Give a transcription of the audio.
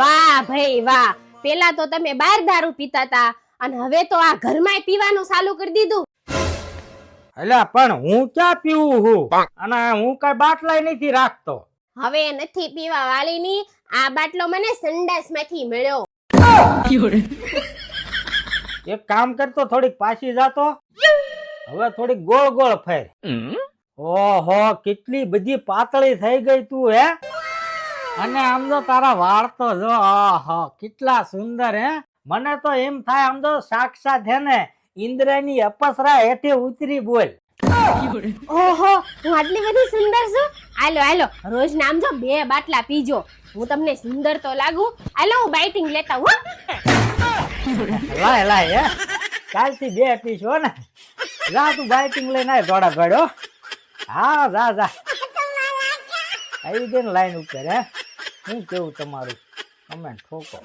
વાહ ભાઈ વાહ. પેલા તો તમે બહાર દારૂ પીતા હતા અને હવે તો આ ઘરમાંય પીવાનું ચાલુ કરી દીધું. એટલે પણ હું ક્યાં પીવું છું અને હું કઈ બાટલાય નથી રાખતો. હવે નથી પીવા વાલીની આ બાટલો મને સંડાસમાંથી મળ્યો. એક કામ કરતો થોડીક પાછી જાતો હવે થોડીક ગોળ ગોળ ફેર. ઓહો કેટલી બધી પાતળી થઈ ગઈ તું હે? અને આમ તો તારા વાળ તો જો આહા કેટલા સુંદર હે? મને તો એમ થાય આમ તો સાક્ષાત હે ને ઇન્દ્રની અપસરા હેઠે ઉતરી બોલ. ઓહો હું આટલી બધી સુંદર છું? હાલો હાલો રોજ નામ જો બે બાટલા પીજો. હું તમને સુંદર તો લાગુ. હાલો હું બાઇટિંગ લેતા હું લાય લાય હે? કાલથી બે હો ને. જા તું બાઇટિંગ લઈને આય દોડા દોડ્યો હા જા જા. આવી ગઈ ને લાઈન ઉપર હે? શું કેવું તમારું? કમેન્ટ ઠોકો.